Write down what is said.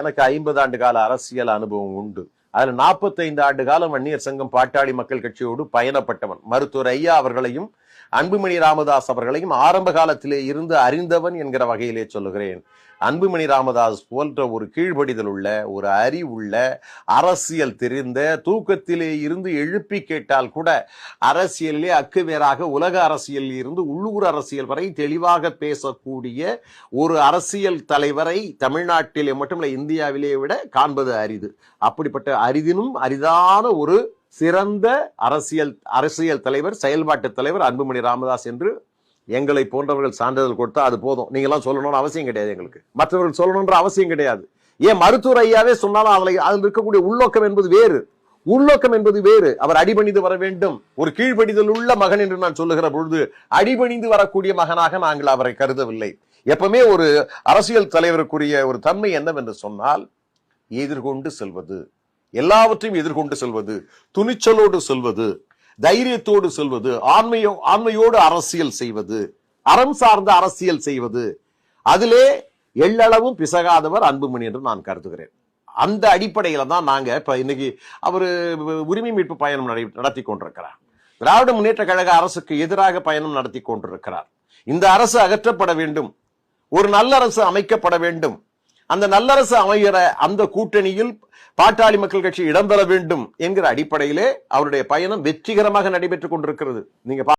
எனக்கு ஐம்பது ஆண்டு கால அரசியல் அனுபவம் உண்டு. அதில் நாற்பத்தைந்து ஆண்டு காலம் வன்னியர் சங்கம் பாட்டாளி மக்கள் கட்சியோடு பயணப்பட்டவன். மருத்துவர் ஐயா அவர்களையும் அன்புமணி ராமதாஸ் அவர்களையும் ஆரம்ப காலத்திலே இருந்து அறிந்தவன் என்கிற வகையிலே சொல்லுகிறேன். அன்புமணி ராமதாஸ் போன்ற ஒரு கீழ்ப்படிதல் உள்ள ஒரு அறிவுள்ள அரசியல் தெரிந்த தூக்கத்திலே இருந்து எழுப்பி கேட்டால் கூட அரசியலிலே அக்குவேராக உலக அரசியலில் இருந்து உள்ளூர் அரசியல் வரை தெளிவாக பேசக்கூடிய ஒரு அரசியல் தலைவரை தமிழ்நாட்டிலே மட்டுமல்ல இந்தியாவிலே விட காண்பது அரிது. அப்படிப்பட்ட அரிதினும் அரிதான ஒரு சிறந்த அரசியல் அரசியல் தலைவர் செயல்பாட்டு தலைவர் அன்புமணி ராமதாஸ் என்று எங்களை போன்றவர்கள் சான்றிதழ் கொடுத்தா அது போதும். நீங்களாம் சொல்லணும்னு அவசியம் கிடையாது எங்களுக்கு. மற்றவர்கள் சொல்லணுன்ற அவசியம் கிடையாது. ஏன் மருத்துவர் ஐயாவே சொன்னாலும் அதில் அதில் இருக்கக்கூடிய உள்நோக்கம் என்பது வேறு. உள்நோக்கம் என்பது வேறு. அவர் அடிபணிந்து வர வேண்டும். ஒரு கீழ்ப்படிதல் உள்ள மகன் என்று நான் சொல்லுகிற பொழுது அடிபணிந்து வரக்கூடிய மகனாக நாங்கள் அவரை கருதவில்லை. எப்பவுமே ஒரு அரசியல் தலைவருக்குரிய ஒரு தன்மை என்னவென்று சொன்னால் எதிர்கொண்டு செல்வது. எல்லாவற்றையும் எதிர்கொண்டு செல்வது துணிச்சலோடு செல்வது தைரியத்தோடு செல்வது ஆண்மையோ ஆண்மையோடு அரசியல் செய்வது அறம் சார்ந்த அரசியல் செய்வது. அதிலே எள்ளளவும் பிசகாதவர் அன்புமணி என்று நான் கருதுகிறேன். அந்த அடிப்படையில் தான் நாங்கள் இப்போ இன்னைக்கு அவர் உரிமை மீட்பு பயணம் நடை- நடத்தி கொண்டிருக்கிறார். திராவிட முன்னேற்ற கழக அரசுக்கு எதிராக பயணம் நடத்தி கொண்டிருக்கிறார். இந்த அரசு அகற்றப்பட வேண்டும். ஒரு நல்ல அரசு அமைக்கப்பட வேண்டும். அந்த நல்லரசு அமைகிற அந்த கூட்டணியில் பாட்டாளி மக்கள் கட்சி இடம்பெற வேண்டும் என்கிற அடிப்படையிலே அவருடைய பயணம் வெற்றிகரமாக நடைபெற்றுக் கொண்டிருக்கிறது. நீங்க